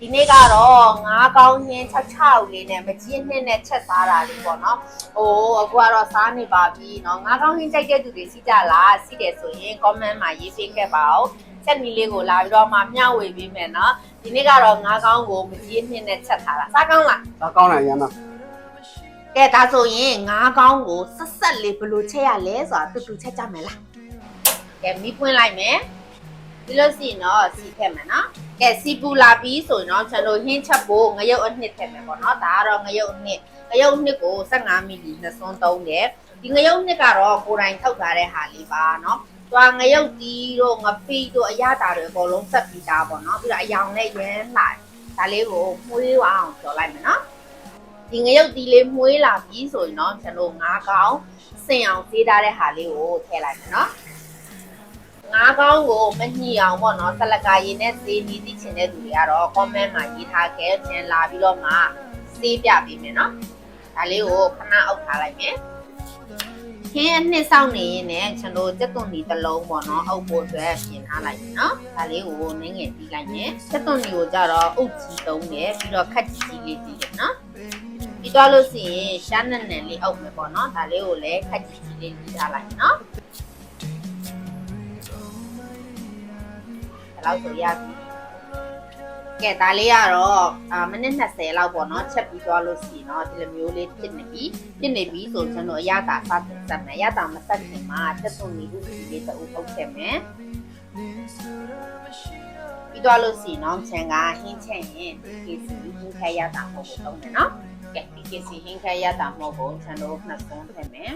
ဒီနေ့ကတော့ငါးကောင်းရင်း66လေးနဲ့မကြီးနှစ်နဲ့ချက်စားတာလေးပေါ့နော်။ဟိုအခုကတော့စားနေပါပြီเนาะငါးကောင်းရင်းကြိုက်တဲ့သူတွေစီးကြလားစီးတယ်ဆိုရင် comment မှာရေးပေးခဲ့ပါဦး။ချက်နီလေးကိုလာပြီးတော့မှမျှဝေပေးမယ်เนาะ။ဒီနေ့ကတော့ငါးကောင်းကိုမကြီးနှစ်နဲ့ချက်ထားတာ။စားကောင်းလား ဒါကောင်းတယ်ရမ်းတော့ ။ကဲဒါဆိုရင်ငါးကောင်းကိုဆက်ဆက်လေးဘယ်လိုချက်ရလဲဆိုတာတူတူချက်ကြမယ်လား။ကဲမီးပွင့်လိုက်မယ်။ ပြီးလို့ရှိရင်တော့စီးခဲ့မယ်နော်။ကဲစီပူလာပြီးဆိုရင်တော့ကျွန်တော်ဟင်းချက်ဖို့ငရုတ်အနှစ်ထည့်မယ်ပေါ့နော်ဒါကတော့ငရုတ်အနှစ်ငရုတ်အနှစ်ကို15မီလီနှစ်စွန်းသုံးတယ်ဒီငရုတ်အနှစ်ကတော့ကိုယ်တိုင်ထုတ်ထားတဲ့ဟာလေးပါနော်သွားငရုတ်တီးတို့ငပိတို့အရသာတွေအကုန်လုံးဆက်ပြီးသားပေါ့နော်ပြီးတော့အယောင်နဲ့ရမ်းလာဒါလေးကိုမှုေးအောင်ကျော်လိုက်မယ်နော်ဒီငရုတ်တီးလေးမှုေးလာပြီးဆိုရင်တော့ကျွန်တော်ငါးကောင်စင်အောင်သေးထားတဲ့ဟာလေးကိုထည့်လိုက်မယ်နော် ငါးကောင်းကိုမညှိအောင်ပေါ့နော်ဆလကာရည်နဲ့စေးနီးသိချင်တဲ့သူတွေကတော့ comment မှာရေးထားခဲ့ပြန်လာပြီးတော့မှစေးပြပေးမယ်နော်ဒါလေးကိုခဏအုပ်ထားလိုက်မယ်ခင်းအနှစ်ဆောင်နေရင်လည်းကျွန်တော်တက်သွန်ဒီတစ်လုံးပေါ့နော်အုပ်ဖို့အတွက်ပြင်ထားလိုက်မယ်နော်ဒါလေးကိုနင်းငယ်ပြီးလိုက်မယ်တက်သွန်ဒီကိုကြတော့အုပ်ကြီးတုံးတယ်ပြီးတော့ခက်ကြီးလေးပြီးတယ်နော်ပြီးတော့လို့ရှိရင်ရှားနက်နက်လေးအုပ်မယ်ပေါ့နော်ဒါလေးကိုလည်းခက်ကြီးကြီးလေးပြီးထားလိုက်နော် လောက်ဆိုရပြီကဲဒါလေးကတော့အာမိနစ်20လောက်ပေါ့နော်ချက်ပြီးသွားလို့ရှိရင်တော့ဒီလိုမျိုးလေးဖြစ်နေပြီဖြစ်နေပြီဆိုကျွန်တော်အရသာစတင်စက်မယ်အရသာမစက်ခင်မှာတက်သွန်နေဥပဒေလေးတူပုတ်ခဲ့မယ်ပြီးသွားလို့ရှိရင်တော့ချန်ကဟင်းချက်ရင်ဒီကေစီဟင်းခဲရတာမဟုတ်ဘူးတုံးတယ်နော်ကဲဒီကေစီဟင်းခဲရတာမဟုတ်ဘူးကျွန်တော်နှစ်ဆုံးထည့်မယ်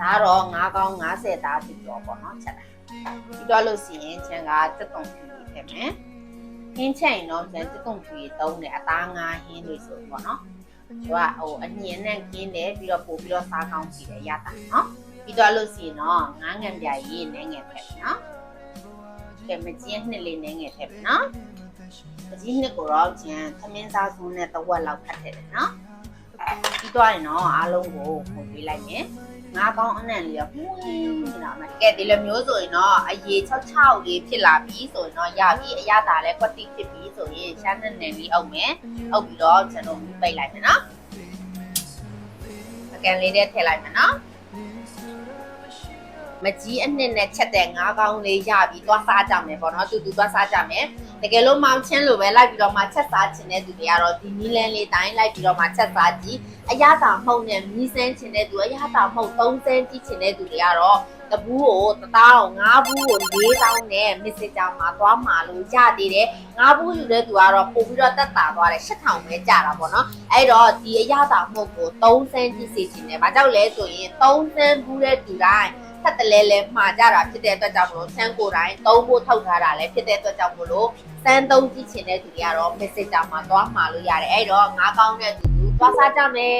ဒါတော့9ကောင်း90သားပြီးတော့ပေါ့နော်ချက်တာ ပြီးတော့လို့ရှိရင်ချန်ကတက်တုံဖြူထည့်မယ်။ဟင်းချက်ရင်တော့ကျန်တက်တုံဖြူတုံးတယ်အသားငါဟင်းလို့ဆိုပေါ့နော်။သူကဟိုအညင်နဲ့ကင်းတယ်ပြီးတော့ပို့ပြီးတော့စားကောင်းကြည့်တယ်ရတာနော်။ပြီးတော့လို့ရှိရင်တော့ငါးငံပြရေးနဲ့ငယ်ထည့်မယ်နော်။ကဲမကျင်းနှစ်လေးနဲ့ငယ်ထည့်မယ်နော်။မကျင်းနှစ်ကိုတော့ကျန်သမင်းစားစုံနဲ့တဝက်လောက်ခတ်ထည့်တယ်နော်။ပြီးတော့ရင်တော့အားလုံးကိုပုံပေးလိုက်မယ်။ ငါးကောင်းအနံ့လေးကမှုန်းနေတာမကဲဒီလိုမျိုးဆိုရင်တော့အရေ66လေးဖြစ်လာပြီဆိုရင်တော့ရပြီအရသာလဲကွက်တိဖြစ်ပြီဆိုရင်ရှမ်းနဲ့နယ်လေးအုပ်မယ်အုပ်ပြီးတော့ကျွန်တော်ပိတ်လိုက်မယ်နော်အကန်လေးနဲ့ထည့်လိုက်မယ်နော် မကြီးအနှစ်နဲ့ချက်တဲ့ငါးကောင်းလေးရပြီသွားစားကြမယ်ပေါ့နော်တူတူသွားစားကြမယ်တကယ်လို့မောင်ချင်းလိုပဲလိုက်ပြီးတော့မှချက်စားချင်တဲ့သူတွေကတော့ဒီနီလန်းလေးတိုင်းလိုက်ပြီးတော့မှချက်စားကြည့်အရသာမှုန့်နဲ့မီးစမ်းချင်တဲ့သူအရသာမှုန့်သုံးစမ်းကြည့်ချင်တဲ့သူတွေကတော့တဘူးကို1000 5ဘူးကို4000နဲ့ Messenger မှာသွားမှာလို့ရသေးတယ်5ဘူးယူတဲ့သူကတော့ပို့ပြီးတော့တက်တာသွားတယ်8000ပဲကြာတာပေါ့နော်အဲ့တော့ဒီအရသာမှုန့်ကို3စမ်းကြည့်စေချင်တယ်ဘာကြောင့်လဲဆိုရင်3စမ်းဘူးတဲ့သူတိုင်း ထပ်တလဲလဲမှာကြတာဖြစ်တဲ့အတွက်ကြောင့်မလို့ဆန်းကိုယ်တိုင်းသုံးဖို့ထောက်ထားတာလည်းဖြစ်တဲ့အတွက်ကြောင့်မလို့စမ်းသုံးကြည့်ချင်တဲ့သူတွေကတော့ Messenger မှာသွားမှာလို့ရတယ်အဲ့တော့ငါးကောင်းတဲ့သူသွားစားကြမယ်